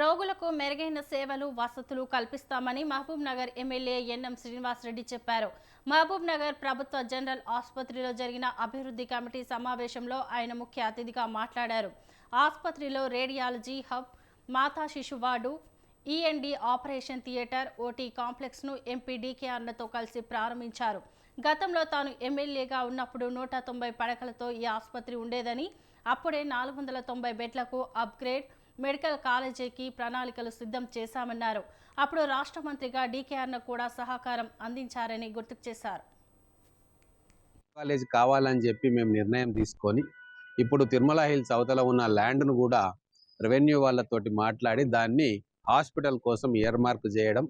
రోగులకు మెరుగైన సేవలు వసతులు కల్పిస్తామని మహబూబ్ నగర్ ఎమ్మెల్యే ఎన్ఎం శ్రీనివాసరెడ్డి చెప్పారు. మహబూబ్ నగర్ ప్రభుత్వ జనరల్ ఆసుపత్రిలో జరిగిన అభివృద్ధి కమిటీ సమావేశంలో ఆయన ముఖ్య అతిథిగా మాట్లాడారు. ఆసుపత్రిలో రేడియాలజీ హబ్ మాతా శిశు ward ENT operation theatre OT కాంప్లెక్స్ను MP డీకేఆర్లతో కలిసి ప్రారంభించారు. గతంలో తాను ఎమ్మెల్యేగా ఉన్నప్పుడు నూట తొంభై పడకలతో ఈ ఆసుపత్రి ఉండేదని అప్పుడే నాలుగు వందల తొంభై బెడ్లకు అప్గ్రేడ్ మెడికల్ కాలేజీకి ప్రణాళికలు సిద్ధం చేశామన్నారు. అప్పుడు రాష్ట్ర మంత్రిగా డీకేఆర్ను కూడా సహకారం అందించారని గుర్తు చేశారు. కాలేజ్ కావాలని చెప్పి మేము నిర్ణయం తీసుకొని ఇప్పుడు తిరుమల హిల్స్ అవతల ఉన్న ల్యాండ్ను కూడా రెవెన్యూ వాళ్ళతోటి మాట్లాడి దాన్ని హాస్పిటల్ కోసం ఇయర్మార్క్ చేయడం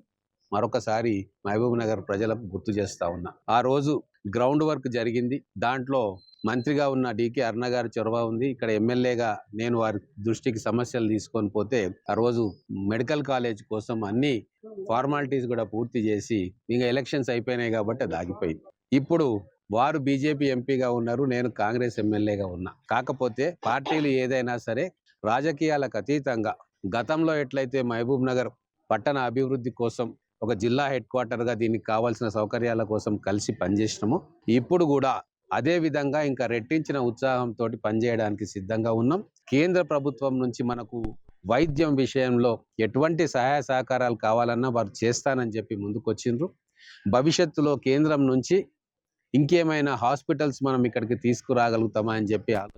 మరొకసారి మహబూబ్ నగర్ ప్రజలకు గుర్తు చేస్తా ఉన్నా. ఆ రోజు గ్రౌండ్ వర్క్ జరిగింది. దాంట్లో మంత్రిగా ఉన్న డికే అరుణ గారి చొరవ ఉంది. ఇక్కడ ఎమ్మెల్యేగా నేను వారి దృష్టికి సమస్యలు తీసుకొని పోతే ఆ రోజు మెడికల్ కాలేజ్ కోసం అన్ని ఫార్మాలిటీస్ కూడా పూర్తి చేసి ఇంకా ఎలక్షన్స్ అయిపోయినాయి కాబట్టి అది ఆగిపోయింది. ఇప్పుడు వారు బీజేపీ ఎంపీగా ఉన్నారు. నేను కాంగ్రెస్ ఎమ్మెల్యేగా ఉన్నా. కాకపోతే పార్టీలు ఏదైనా సరే రాజకీయాలకు అతీతంగా గతంలో ఎట్లయితే మహబూబ్ నగర్ పట్టణ అభివృద్ధి కోసం ఒక జిల్లా హెడ్ క్వార్టర్గా దీనికి కావాల్సిన సౌకర్యాల కోసం కలిసి పనిచేసినాము. ఇప్పుడు కూడా అదే విధంగా ఇంకా రెట్టించిన ఉత్సాహంతో పనిచేయడానికి సిద్ధంగా ఉన్నాం. కేంద్ర ప్రభుత్వం నుంచి మనకు వైద్యం విషయంలో ఎటువంటి సహాయ సహకారాలు కావాలన్నా వారు చేస్తానని చెప్పి ముందుకొచ్చిండ్రు. భవిష్యత్తులో కేంద్రం నుంచి ఇంకేమైనా హాస్పిటల్స్ మనం ఇక్కడికి తీసుకురాగలుగుతామా అని చెప్పి ఆలోచన